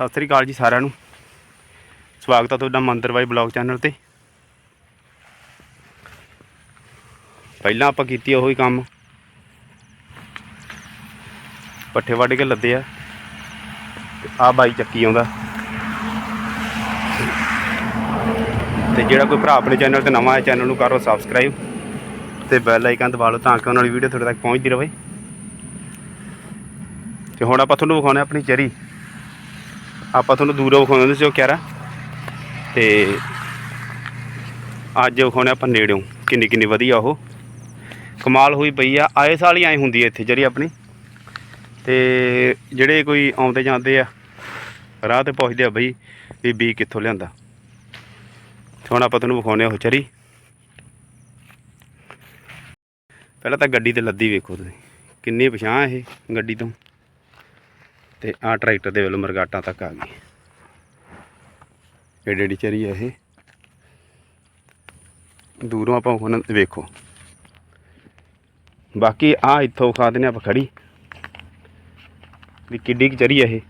ਸਤਿ ਸ੍ਰੀ ਅਕਾਲ ਜੀ ਸਾਰਿਆਂ ਨੂੰ। ਸਵਾਗਤ ਹੈ ਤੁਹਾਡਾ ਮੰਦਰ ਬਾਈ ਬਲੌਗ ਚੈਨਲ ਤੇ। ਪਹਿਲਾਂ ਆਪਾਂ ਕੀਤੀ ਉਹੀ ਕੰਮ। ਪੱਠੇ ਵੱਢ ਕੇ ਲੱਦੇ ਆ। ਆ ਬਾਈ ਚੱਕੀ ਆਉਂਦਾ। ਤੇ ਜਿਹੜਾ ਕੋਈ ਭਰਾ ਆਪਣੇ ਚੈਨਲ ਤੇ ਨਵਾਂ ਹੈ ਚੈਨਲ ਨੂੰ ਕਰੋ ਸਬਸਕ੍ਰਾਈਬ। ਤੇ ਬੈਲ ਆਈਕਨ ਦਬਾ ਲਓ ਤਾਂ ਕਿ ਉਹਨਾਂ ਦੀ ਵੀਡੀਓ ਤੁਹਾਡੇ ਤੱਕ ਪਹੁੰਚਦੀ ਰਹੇ। ਤੇ ਹੁਣ ਆਪਾਂ ਤੁਹਾਨੂੰ ਵਿਖਾਉਣਾ ਆਪਣੀ ਚਰੀ। ਆਪਾਂ ਤੁਹਾਨੂੰ ਦੂਰੋਂ ਵਿਖਾਉਂਦੇ ਹੁੰਦੇ ਸੀ ਉਹ ਕਿਆਰਾ ਤੇ ਅੱਜ ਵਿਖਾਉਣੇ ਆਪਾਂ ਨੇੜਿਓਂ, ਕਿੰਨੀ ਕਿੰਨੀ ਵਧੀਆ ਉਹ। ਕਮਾਲ ਹੋਈ ਪਈ ਆ, ਆਏ ਸਾਲ ਹੀ ਐ ਹੁੰਦੀ ਹੈ ਇੱਥੇ ਜਿਹੜੀ ਆਪਣੀ। ਤੇ ਜਿਹੜੇ ਕੋਈ ਆਉਂਦੇ ਜਾਂਦੇ ਆ, ਰਾਹ ਤੇ ਪਹੁੰਚਦੇ ਆ ਬਈ ਵੀ ਬੀ ਕਿੱਥੋਂ ਲਿਆਂਦਾ। ਹੁਣ ਆਪਾਂ ਤੁਹਾਨੂੰ ਵਿਖਾਉਣੇ ਉਹ ਚਰੀ। ਪਹਿਲਾਂ ਤਾਂ ਗੱਡੀ ਤੇ ਲੱਦੀ ਵੇਖੋ ਤੁਸੀਂ, ਕਿੰਨੀ ਪਛਾਣ ਇਹ ਗੱਡੀ ਤੋਂ। ਤੇ ਆ ਟਰੈਕਟਰ ਦੇ ਵੱਲੋਂ ਮਰਗਾਟਾਂ ਤੱਕ ਆ ਗਈ। ਏਡੀ ਏਡੀ ਚਰੀ ਹੈ ਇਹ। ਦੂਰੋਂ ਆਪਾਂ ਹੁਣ ਵੇਖੋ। ਬਾਕੀ ਆ ਇੱਥੋਂ ਖਾ ਦਿੰਦੇ ਆਪਾਂ ਖੜੀ। ਵੀ ਕਿੱਡੀ ਕੁ ਚਰੀ ਹੈ ਇਹ।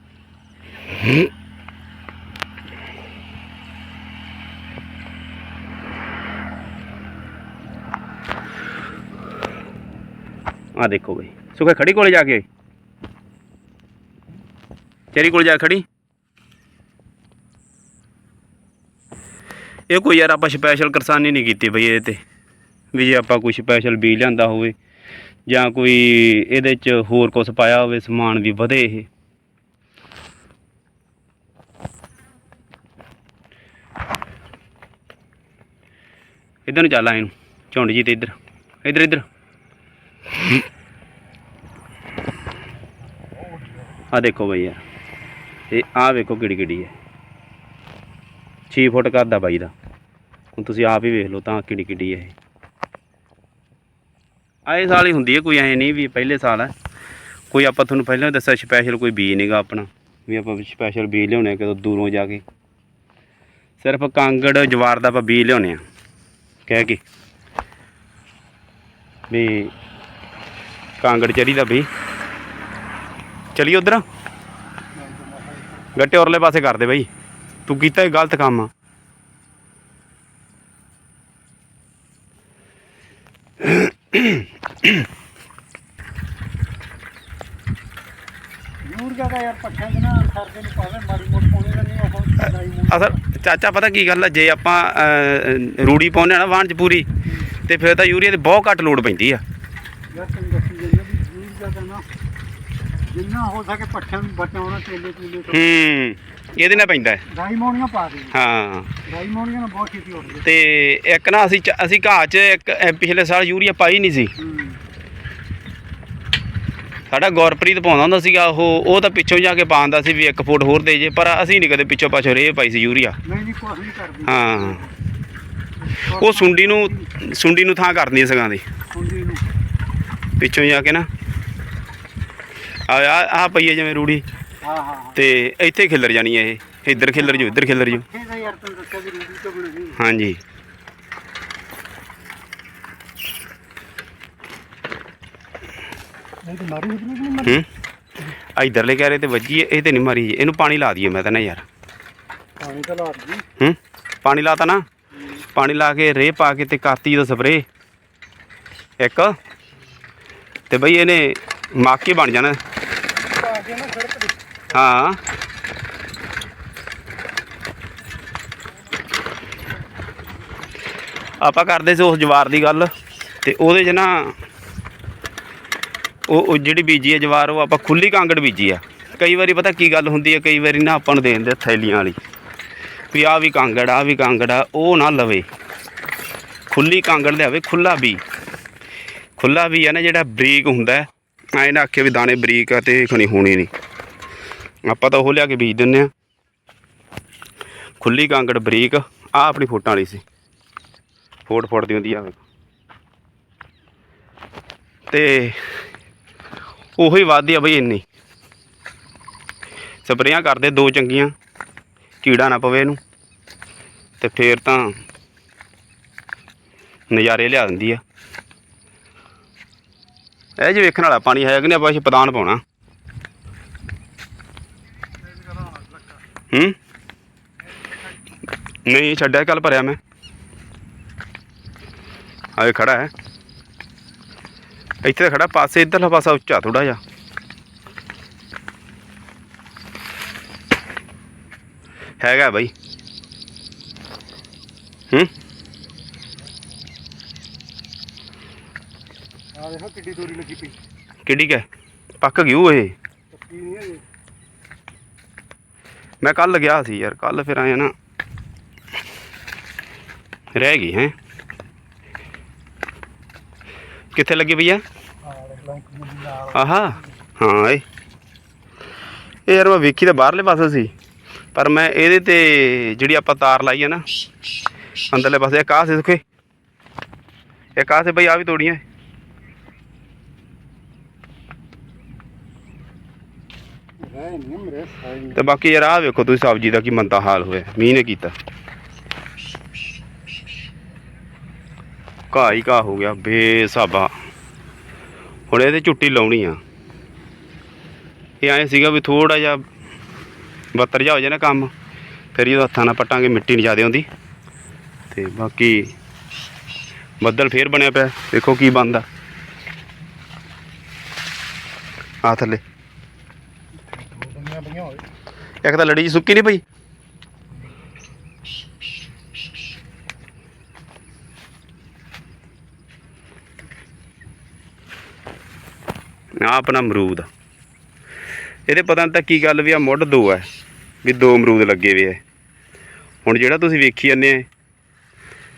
ਆ ਦੇਖੋ ਬਈ। ਸੁਖਾ ਖੜੀ ਕੋਲੇ ਜਾ ਕੇ। ਚਰੀ ਕੋਲ ਜਾ ਖੜੀ। ਇਹ ਕੋਈ ਯਾਰ ਆਪਾਂ ਸਪੈਸ਼ਲ ਕਿਸਾਨੀ ਨਹੀਂ ਕੀਤੀ ਬਈ ਇਹਦੇ ਤੇ। ਵੀ ਜੇ ਆਪਾਂ ਕੋਈ ਸਪੈਸ਼ਲ ਬੀਜ ਲਿਆਂਦਾ ਹੋਵੇ ਜਾਂ ਕੋਈ ਇਹਦੇ ਚ ਹੋਰ ਕੁਝ ਪਾਇਆ ਹੋਵੇ, ਸਮਾਨ ਵੀ ਵਧੇ ਇਹ। ਇਧਰ ਨੂੰ ਚੱਲ ਆ ਇਹਨੂੰ, ਝੁੰਡ ਜੀ ਤੇ ਇੱਧਰ। ਇੱਧਰ ਇੱਧਰ। ਆ ਦੇਖੋ ਬਈ ਯਾਰ। ਤੇ ਆਹ ਵੇਖੋ ਕਿਹੜੀ ਕਿਹੜੀ ਹੈ। 6 ਫੁੱਟ ਕਰਦਾ ਬਾਈ ਦਾ। ਹੁਣ ਤੁਸੀਂ ਆਪ ਹੀ ਵੇਖ ਲਓ ਤਾਂ ਕਿਹੜੀ ਕਿਹੜੀ ਹੈ ਇਹ। ਆਏ ਸਾਲ ਹੀ ਹੁੰਦੀ ਹੈ, ਕੋਈ ਐ ਨਹੀਂ ਵੀ ਪਹਿਲੇ ਸਾਲ ਹੈ। ਕੋਈ ਆਪਾਂ ਤੁਹਾਨੂੰ ਪਹਿਲਾਂ ਦੱਸਿਆ ਸਪੈਸ਼ਲ ਕੋਈ ਬੀਜ ਨਹੀਂਗਾ ਆਪਣਾ, ਵੀ ਆਪਾਂ ਸਪੈਸ਼ਲ ਬੀਜ ਲਿਆਉਣੇ ਆ ਕਿਤੋਂ ਦੂਰੋਂ ਜਾ ਕੇ। ਸਿਰਫ ਕਾਂਗੜ, ਜਵਾਰ ਦਾ ਆਪਾਂ ਬੀਜ ਲਿਆਉਣੇ ਆ। ਕਹਿ ਕੇ। ਵੀ ਕਾਂਗੜ ਚਰੀ ਦਾ ਵੀ ਚਲੀ ਉਧਰ। ਗੱਟੇ ਉਰਲੇ ਪਾਸੇ ਕਰ ਦੇ ਬਈ। ਤੂੰ ਕੀਤਾ ਇਹ ਗਲਤ ਕੰਮ। ਆ ਯੂਰੀਆ ਦਾ ਯਾਰ ਪੱਠਿਆਂ ਦੇ ਨਾ ਸਰਦੇ ਨੂੰ ਪਾਵੇ ਮਾੜੀ ਮੋਟ ਪਾਉਣੇ ਦਾ ਨਹੀਂ ਉਹ ਦਵਾਈ ਮੂੰਹ ਅਸਲ ਚਾਚਾ ਪਤਾ ਕੀ ਗੱਲ ਆ ਜੇ ਆਪਾਂ ਅਹ, ਰੂੜੀ ਪਾਉਂਦੇ ਆ ਨਾ ਵਾਹਣ ਚ ਪੂਰੀ ਤੇ ਫਿਰ ਤਾਂ ਯੂਰੀਆ ਦੀ ਬਹੁਤ ਘੱਟ ਲੋੜ ਪੈਂਦੀ ਆ। ਯਾਰ ਦੱਸੀ ਜਾਂਦੇ ਵੀ ਯੂਰੀਆ ਦਾ ਨਾ ਜਿੰਨਾ ਹੋ ਸਕੇ ਪੱਠਿਆਂ ਨੂੰ ਬਚਾਉਣਾ ਤੇਲੇ ਤੂਲੇ ਤੋਂ। ਹੂੰ ਇਹਦੇ ਨਾਲ ਪੈਂਦਾ ਹੈ। ਡਾਈ ਮੋਣੀਆਂ ਪਾ ਦੇ ਹਾਂ। ਡਾਈ ਮੋਣੀਆਂ ਨਾਲ ਬਹੁਤ ਛੇਤੀ ਉੱਠਦੇ ਤੇ ਇੱਕ ਨਾ ਅਸੀਂ ਚ- ਅਸੀਂ ਘਾਹ 'ਚ ਇੱਕ ਅਹ, ਪਿਛਲੇ ਸਾਲ ਯੂਰੀਆ ਪਾਈ ਨਹੀਂ ਸੀ। ਹੂੰ। ਸਾਡਾ ਗੁਰਪ੍ਰੀਤ ਪਾਉਂਦਾ ਹੁੰਦਾ ਸੀਗਾ ਉਹ ਉਹ ਤਾਂ ਪਿੱਛੋਂ ਜਾ ਕੇ ਪਾਉਂਦਾ ਸੀ ਵੀ ਇੱਕ ਫੁੱਟ ਹੋਰ ਦੇ ਜੇ ਪਰ ਅਸੀਂ ਨਹੀਂ ਕਦੇ ਪਿੱਛੋਂ ਪਾਛੋਂ ਰੇਹ ਪਾਈ ਸੀ ਯੂਰੀਆ। ਨਹੀਂ ਨਹੀਂ ਕੁਛ ਨਹੀਂ ਕਰਦੀ। ਹਾਂ। ਉਹ ਸੁੰਡੀ ਨੂੰ ਸੁੰਡੀ ਨੂੰ ਥਾਂ ਕਰਦੀ ਸਗਾਂ ਦੀ। ਸੁੰਡੀ ਨੂੰ। ਪਿੱਛੋਂ ਜਾ ਕੇ ਨਾ। ਆ ਆ ਆ ਪਈ ਹੈ ਜਿਵੇਂ ਰੂੜੀ। ਹਾਂ ਹਾਂ ਹਾਂ। ਤੇ ਇੱਥੇ ਖਿੱਲਰ ਜਾਣੀ ਹੈ ਇਹ। ਇੱਧਰ ਖਿੱਲਰ ਜੂ ਇੱਧਰ ਖਿੱਲਰ ਜੂ ਇਹ ਤਾਂ ਯਾਰ ਤੈਨੂੰ ਦੱਸਿਆ ਵੀ ਰੂੜੀ ਤੋਂ ਬਣੀ ਹਾਂਜੀ। ਨਹੀਂ ਤਾਂ ਮਾਰੀ ਉਤਨੀ ਨਹੀਂ ਮਰੀ ਹੂੰ? ਆ ਇੱਧਰਲੇ ਕਹਿ ਰਹੇ ਤੇ ਵੱਜੀ ਇਹ ਤੇ ਨਹੀਂ ਮਾਰੀ। ਇਹਨੂੰ ਪਾਣੀ ਲਾ ਦਈਏ ਮੈਂ ਤਾਂ ਨਾ ਯਾਰ। ਪਾਣੀ ਤਾਂ ਲਾ ਦੀ ਹੂੰ? ਪਾਣੀ ਲਾਤਾ ਨਾ? ਪਾਣੀ ਲਾ ਕੇ ਰੇਹ ਪਾ ਕੇ ਤੇ ਕਾਤੀ ਦਾ ਸਪਰੇ ਇੱਕ। ਤੇ ਬਈ ਇਹਨੇ ਮਾਕੀ ਬਣ ਜਾਣਾ। ਹਾਂ। ਆਪਾਂ ਕਰਦੇ ਸੀ ਉਸ ਜਵਾਰ ਦੀ ਗੱਲ, ਤੇ ਉਹਦੇ 'ਚ ਨਾ ਉਹ ਜਿਹੜੀ ਬੀਜੀ ਹੈ ਜਵਾਰ, ਉਹ ਆਪਾਂ ਖੁੱਲੀ ਕਾਂਗੜ ਬੀਜੀ ਆ। ਕਈ ਵਾਰੀ ਪਤਾ ਕੀ ਗੱਲ ਹੁੰਦੀ ਹੈ ਕਈ ਵਾਰੀ ਨਾ ਆਪਾਂ ਨੂੰ ਦੇ ਦਿੰਦੇ ਥੈਲੀਆਂ ਵਾਲੀ। ਵੀ ਆ ਵੀ ਕਾਂਗੜ ਆ ਵੀ ਕਾਂਗੜ ਆ ਉਹ ਨਾ ਲਵੇ। ਖੁੱਲੀ ਕਾਂਗੜ ਲਿਆਵੇ ਖੁੱਲਾ ਵੀ ਖੁੱਲਾ ਵੀ ਆ ਨਾ ਜਿਹੜਾ ਬਰੀਕ ਹੁੰਦਾ। ਐ ਨਾ ਆਖੇ ਵੀ ਦਾਣੇ ਬਰੀਕ ਆ ਤੇ ਖਣੀ ਹੋਣੀ ਨਹੀਂ। ਆਪਾਂ ਤਾਂ ਉਹ ਲਿਆ ਕੇ ਬੀਜ ਦਿੰਨੇ ਆ ਖੁੱਲੀ ਕਾਂਗੜ ਬਰੀਕ ਆ ਆਪਣੀ ਫੋਟਾਂ ਵਾਲੀ ਸੀ। ਫੋਟ ਫੋਟ ਦੀ ਹੁੰਦੀ ਆ। ਵੇਖੋ ਤੇ ਉਹੀ ਵਾਧੀ ਆ ਬਈ ਇੰਨੀ। ਸਪਰੇਆਂ ਕਰਦੇ ਦੋ ਚੰਗੀਆਂ, ਕੀੜਾ ਨਾ ਪਵੇ ਇਹਨੂੰ। ਤੇ ਫੇਰ ਤਾਂ ਨਜ਼ਾਰੇ ਲਿਆ ਦਿੰਦੀ ਆ। ਇਹ ਜੇ ਵੇਖਣ ਵਾਲਾ ਪਾਣੀ ਹੈ ਕਿ ਨਹੀਂ, ਆਪਾਂ ਇਹ ਪਦਾਨ ਪਾਉਣਾ। ਹੂੰ? ਨਹੀਂ, ਛੱਡਿਆ ਕੱਲ ਭਰਿਆ ਮੈਂ। ਆਏ ਖੜਾ ਹੈ। ਇੱਥੇ ਤਾਂ ਖੜਾ ਪਾਸੇ, ਇੱਧਰਲਾ ਪਾਸਾ ਉੱਚਾ ਥੋੜਾ ਜਿਹਾ। ਹੈਗਾ ਬਾਈ। ਹੂੰ? ਆ ਦੇਖੋ ਕਿੱਡੀ ਦੂਰੀ ਲੱਗੀ ਪਈ। ਕਿਹੜੀ ਕੈ ਪੱਕ ਗਿਓ ਇਹ। ਪੱਕੀ ਨਹੀਂ ਹੈ ਮੈਂ ਕੱਲ ਗਿਆ ਸੀ ਯਾਰ ਕੱਲ ਫਿਰ ਆਇਆ ਨਾ। ਰਹਿ ਗਈ ਹੈ। ਕਿੱਥੇ ਲੱਗੀ ਪਈ ਆ? ਆਹਾ ਹਾਂ ਇਹ ਯਾਰ ਮੈਂ ਵੇਖੀ ਤਾਂ ਬਾਹਰਲੇ ਪਾਸੇ ਸੀ। ਪਰ ਮੈਂ ਇਹਦੇ ਤੇ ਜਿਹੜੀ ਆਪਾਂ ਤਾਰ ਲਾਈ ਆ ਨਾ ਅੰਦਰਲੇ ਪਾਸੇ ਇੱਕ ਆਹ ਸੀ ਸੁਖੇ। ਇੱਕ ਆਹ ਸੀ ਬਈ ਆ ਵੀ ਤੋੜੀਆਂ ਰਹਿ ਨਹੀਂ ਮਰੇ ਸਾਈ ਤੇ ਬਾਕੀ ਯਾਰ ਆਹ ਵੇਖੋ ਤੁਸੀਂ ਸਬਜ਼ੀ ਦਾ ਕੀ ਮੰਦਾ ਹਾਲ ਹੋਇਆ। ਮੀਂਹ ਨੇ ਕੀਤਾ। ਘਾਹ ਹੀ ਘਾਹ ਹੋ ਗਿਆ ਬੇਸਾਬਾ ਹੁਣ ਇਹਦੇ ਝੁੱਟੀ ਲਾਉਣੀ ਆ। ਇਹ ਐਂ ਸੀਗਾ ਵੀ ਥੋੜਾ ਜਿਹਾ ਬੱਤਰ ਜਾ ਹੋ ਜਾਣਾ ਕੰਮ, ਫਿਰ ਜਦੋਂ ਹੱਥਾਂ ਨਾਲ ਪੱਟਾਂਗੇ ਮਿੱਟੀ ਨਹੀਂ ਜ਼ਿਆਦਾ ਹੁੰਦੀ ਤੇ ਬਾਕੀ ਬੱਦਲ ਫੇਰ ਬਣਿਆ ਪਿਆ, ਦੇਖੋ ਕੀ ਬਣਦਾ। ਆ ਥੱਲੇ। ਦੋ ਦੁਨੀਆਂ ਇੱਕ ਤਾਂ ਲੜੀ ਜੀ ਸੁੱਕੀ ਨਹੀਂ ਪਈ? ਆ ਆਪਣਾ ਅਮਰੂਦ। ਇਹਦੇ ਪਤਾ ਨਹੀਂ ਤਾਂ ਕੀ ਗੱਲ ਵੀ ਆ, ਮੁੱਢ ਦੋ ਹੈ ਵੀ ਦੋ ਅਮਰੂਦ ਲੱਗੇ ਵੇ ਐ ਹੁਣ ਜਿਹੜਾ ਤੁਸੀਂ ਵੇਖੀ ਜਾਂਦੇ ਆ,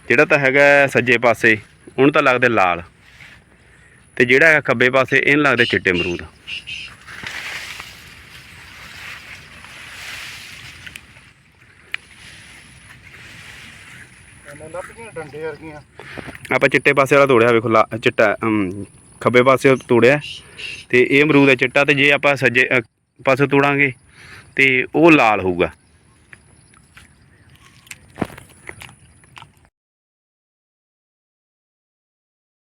ਜਿਹੜਾ ਤਾਂ ਹੈਗਾ ਸੱਜੇ ਪਾਸੇ, ਉਹਨੂੰ ਤਾਂ ਲੱਗਦੇ ਲਾਲ। ਤੇ ਜਿਹੜਾ ਹੈਗਾ ਖੱਬੇ ਪਾਸੇ, ਇਹਨੂੰ ਲੱਗਦੇ ਚਿੱਟੇ ਅਮਰੂਦ। ਲੱਭੀਆਂ ਡੰਡੇ ਵਰਗੀਆਂ ਆਪਾਂ ਚਿੱਟੇ ਪਾਸੇ ਵਾਲਾ ਤੋੜਿਆ ਵੇਖੋ ਲਾ- ਚਿੱਟਾ ਅਮ, ਖੱਬੇ ਪਾਸੇ ਤੋੜਿਆ। ਤੇ ਇਹ ਅਮਰੂਦ ਹੈ ਚਿੱਟਾ ਤੇ ਜੇ ਆਪਾਂ ਸੱਜੇ ਅ, ਪਾਸੇ ਤੋੜਾਂਗੇ ਤੇ ਉਹ ਲਾਲ ਹੋਊਗਾ।